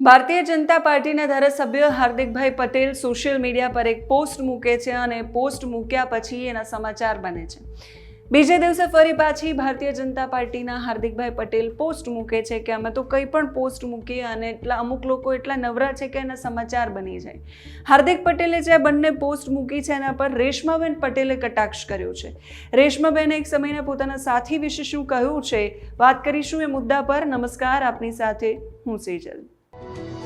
ભારતીય જનતા પાર્ટીના ધારાસભ્ય હાર્દિકભાઈ Patel social media પર એક પોસ્ટ મૂકે છે અને પોસ્ટ મૂક્યા પછી એના સમાચાર બને છે. બીજે દિવસે ફરી પાછી ભારતીય જનતા પાર્ટીના હાર્દિકભાઈ પટેલ પોસ્ટ મૂકે છે કે અમે તો કંઈ પણ પોસ્ટ મૂકીએ અને એટલા અમુક લોકો એટલા નવરા છે કે એના સમાચાર બની જાય. હાર્દિક પટેલે જે બંને પોસ્ટ મૂકી છે એના પર રેશમાબેન પટેલે કટાક્ષ કર્યો છે. રેશમાબેને એક સમયના પોતાના સાથી વિશે શું કહ્યું છે? વાત કરીશું એ મુદ્દા પર. નમસ્કાર, આપની સાથે હું સેજલ. Thank you.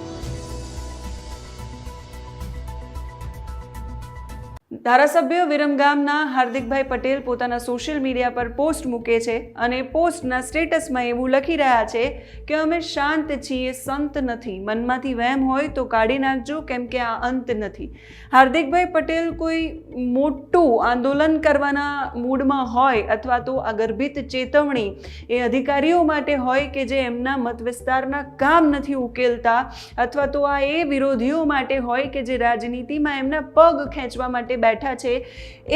ધારાસભ્ય વિરમગામના હાર્દિકભાઈ પટેલ પોતાના સોશિયલ મીડિયા પર પોસ્ટ મૂકે છે અને પોસ્ટના સ્ટેટસમાં એવું લખી રહ્યા છે કે અમે શાંત છીએ, સંત નથી. મનમાંથી વહેમ હોય તો કાઢી નાખજો, કેમ કે આ અંત નથી. હાર્દિકભાઈ પટેલ કોઈ મોટું આંદોલન કરવાના મૂડમાં હોય અથવા તો આ ગર્ભિત ચેતવણી એ અધિકારીઓ માટે હોય કે જે એમના મત વિસ્તારના કામ નથી ઉકેલતા અથવા તો આ એ વિરોધીઓ માટે હોય કે જે રાજનીતિમાં એમના પગ ખેંચવા માટે બેઠા છે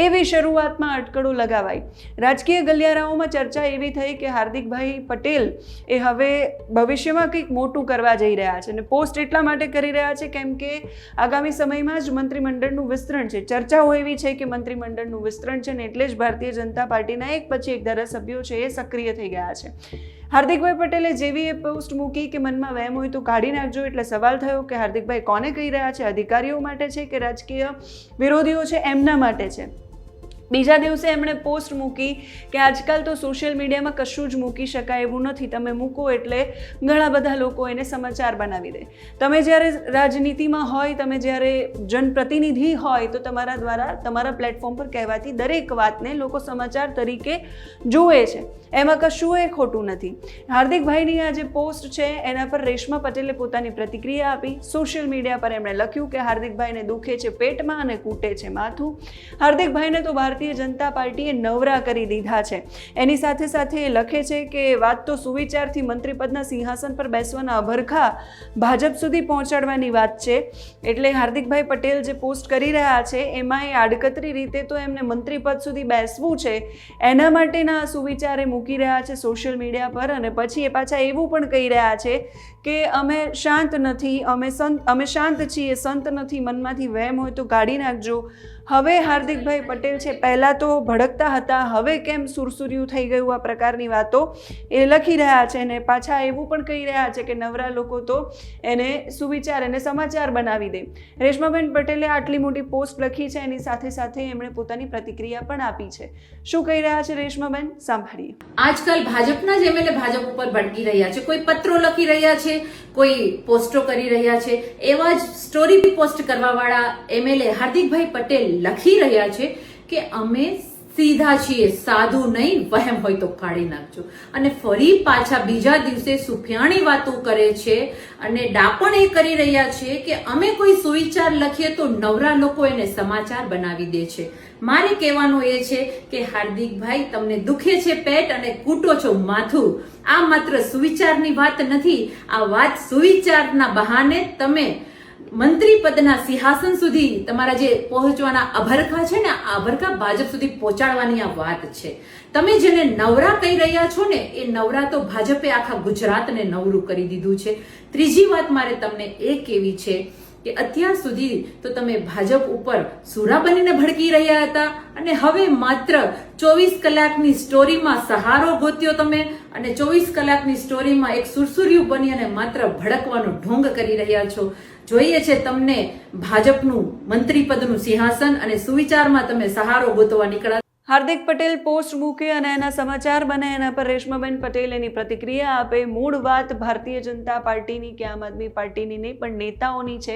એવી શરૂઆતમાં અટકળો લગાવાઈ. રાજકીય ગલિયારાઓમાં ચર્ચા એવી થઈ કે હાર્દિકભાઈ પટેલ એ હવે ભવિષ્યમાં કંઈક મોટું કરવા જઈ રહ્યા છે અને પોસ્ટ એટલા માટે કરી રહ્યા છે કેમ કે આગામી સમયમાં જ મંત્રીમંડળનું વિસ્તરણ છે. ચર્ચાઓ એવી છે કે મંત્રીમંડળનું વિસ્તરણ છે ને એટલે જ ભારતીય જનતા પાર્ટીના એક પછી એક ધારાસભ્યો છે એ સક્રિય થઈ ગયા છે. હાર્દિકભાઈ પટેલે જેવી એ પોસ્ટ મૂકી કે મનમાં વહેમ હોય તો કાઢી નાખજો એટલે સવાલ થયો કે હાર્દિકભાઈ કોને કહી રહ્યા છે? અધિકારીઓ માટે છે કે રાજકીય વિરોધીઓ છે? એમના માટે છે? બીજા દિવસે એમણે પોસ્ટ મૂકી કે આજકાલ તો સોશિયલ મીડિયામાં કશું જ મૂકી શકાય એવું નથી. તમે મૂકો એટલે ઘણા બધા લોકો એને સમાચાર બનાવી દે. તમે જ્યારે રાજનીતિમાં હોય, તમે જ્યારે જનપ્રતિનિધિ હોય, તો તમારા દ્વારા તમારા પ્લેટફોર્મ પર કહેવાતી દરેક વાતને લોકો સમાચાર તરીકે જુએ છે. એમાં કશું એ ખોટું નથી. હાર્દિકભાઈની આ જે પોસ્ટ છે, એના પર રેશમા પટેલે પોતાની પ્રતિક્રિયા આપી. સોશિયલ મીડિયા પર એમણે લખ્યું કે હાર્દિકભાઈને દુખે છે પેટમાં અને કૂટે છે માથું. હાર્દિકભાઈને તો ભારતીય જનતા પાર્ટીએ નવરા કરી દીધા છે. એની સાથે સાથે એ લખે છે કે વાત તો સુવિચારથી મંત્રીપદના સિંહાસન પર બેસવાના અભરખા ભાજપ સુધી પહોંચાડવાની વાત છે. એટલે હાર્દિકભાઈ પટેલ જે પોસ્ટ કરી રહ્યા છે, એમાં એ આડકતરી રીતે તો એમને મંત્રીપદ સુધી બેસવું છે. એના માટેના સુવિચારે મૂકી રહ્યા છે સોશિયલ મીડિયા પર અને પછી એ પાછા એવું પણ કહી રહ્યા છે કે અમે શાંત નથી, અમે સંત અમે શાંત છીએ, સંત નથી, મનમાંથી વહેમ હોય તો કાઢી નાખજો. હવે હાર્દિકભાઈ પટેલ છે પહેલાં તો ભડકતા હતા, હવે કેમ સુરસુર્યું થઈ ગયું આ પ્રકારની વાતો? એ લખી રહ્યા છે અને પાછા એવું પણ કહી રહ્યા છે કે નવરા લોકો તો એને સુવિચાર એને સમાચાર બનાવી દે. રેશમાબેન પટેલે આટલી મોટી પોસ્ટ લખી છે, એની સાથે સાથે એમણે પોતાની પ્રતિક્રિયા પણ આપી છે. શું કહી રહ્યા છે રેશમાબેન? સાંભળીએ. આજકાલ ભાજપના જ એમએલએ ભાજપ ઉપર ભડકી રહ્યા છે. કોઈ પત્રો લખી રહ્યા છે, કોઈ પોસ્ટો કરી રહ્યા છે. એવા જ સ્ટોરી પોસ્ટ કરવાવાળા એમએલએ હાર્દિકભાઈ પટેલ લખી રહ્યા છે કે અમે સીધા છીએ, સાધુ નહીં, વહેમ હોય તો કાઢી નાખજો. અને ફરી પાછા બીજા દિવસે સુફિયાણી વાતો કરે છે અને ડાપણ એ કરી રહ્યા છે કે અમે કોઈ સુવિચાર લખીએ તો નવરા લોકો એને સમાચાર બનાવી દે છે. મારે કહેવાનું એ છે કે હાર્દિકભાઈ તમને દુખે છે પેટ અને કૂટો છો માથું. આ માત્ર સુવિચારની વાત નથી, આ વાત સુવિચારના બહાને તમે મંત્રી પદના સિંહાસન સુધી તમારા જે પહોંચવાના અભરખા છે ને, આ અભરખા ભાજપ સુધી પહોંચાડવાની આ વાત છે. તમે જેને નવરા કહી રહ્યા છો ને, એ નવરા તો ભાજપે આખા ગુજરાતને નવરું કરી દીધું છે. ત્રીજી વાત મારે તમને એ કેવી છે કે અત્યાર સુધી તો તમે ભાજપ ઉપર સુરા બનીને ભડકી રહ્યા હતા અને હવે માત્ર ચોવીસ કલાકની સ્ટોરીમાં સહારો ગોત્યો તમે અને ચોવીસ કલાકની સ્ટોરીમાં એક સુરસુર્યું બની અને માત્ર ભડકવાનો ઢોંગ કરી રહ્યા છો. જોઈએ છે તમને ભાજપનું મંત્રી પદનું સિંહાસન અને સુવિચારમાં તમે સહારો ગોતવા નીકળ્યા હાર્દિક પટેલ પોસ્ટ મૂકે અને એના સમાચાર બને એના પર રેશમાબેન પટેલ એની પ્રતિક્રિયા આપે. મૂળ વાત ભારતીય જનતા પાર્ટીની કે આમ આદમી પાર્ટીની નહીં, પણ નેતાઓની છે.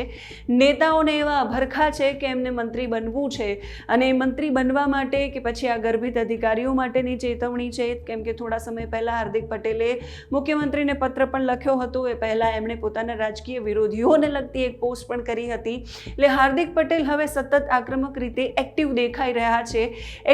નેતાઓને એવા અભરખા છે કે એમને મંત્રી બનવું છે. અને મંત્રી બનવા માટે કે પછી આ ગર્ભિત અધિકારીઓ માટેની ચેતવણી છે, કેમ કે થોડા સમય પહેલાં હાર્દિક પટેલે મુખ્યમંત્રીને પત્ર પણ લખ્યો હતો. એ પહેલાં એમણે પોતાના રાજકીય વિરોધીઓને લગતી એક પોસ્ટ પણ કરી હતી. એટલે હાર્દિક પટેલ હવે સતત આક્રમક રીતે એક્ટિવ દેખાઈ રહ્યા છે.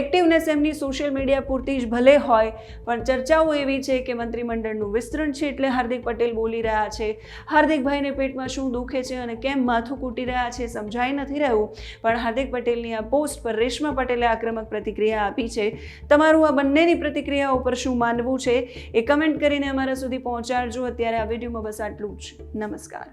એક્ટિવ એક્ટિવનેસ એમની સોશિયલ મીડિયા પૂરતી જ ભલે હોય, પણ ચર્ચાઓ એવી છે કે મંત્રીમંડળનું વિસ્તરણ છે એટલે હાર્દિક પટેલ બોલી રહ્યા છે. હાર્દિકભાઈને પેટમાં શું દુખે છે અને કેમ માથું કૂટી રહ્યા છે સમજાઈ નથી રહ્યું, પણ હાર્દિક પટેલની આ પોસ્ટ પર રેશમા પટેલે આક્રમક પ્રતિક્રિયા આપી છે. તમારું આ બંનેની પ્રતિક્રિયા ઉપર શું માનવું છે એ કમેન્ટ કરીને અમારા સુધી પહોંચાડજો. અત્યારે આ વિડીયોમાં બસ આટલું જ. નમસ્કાર.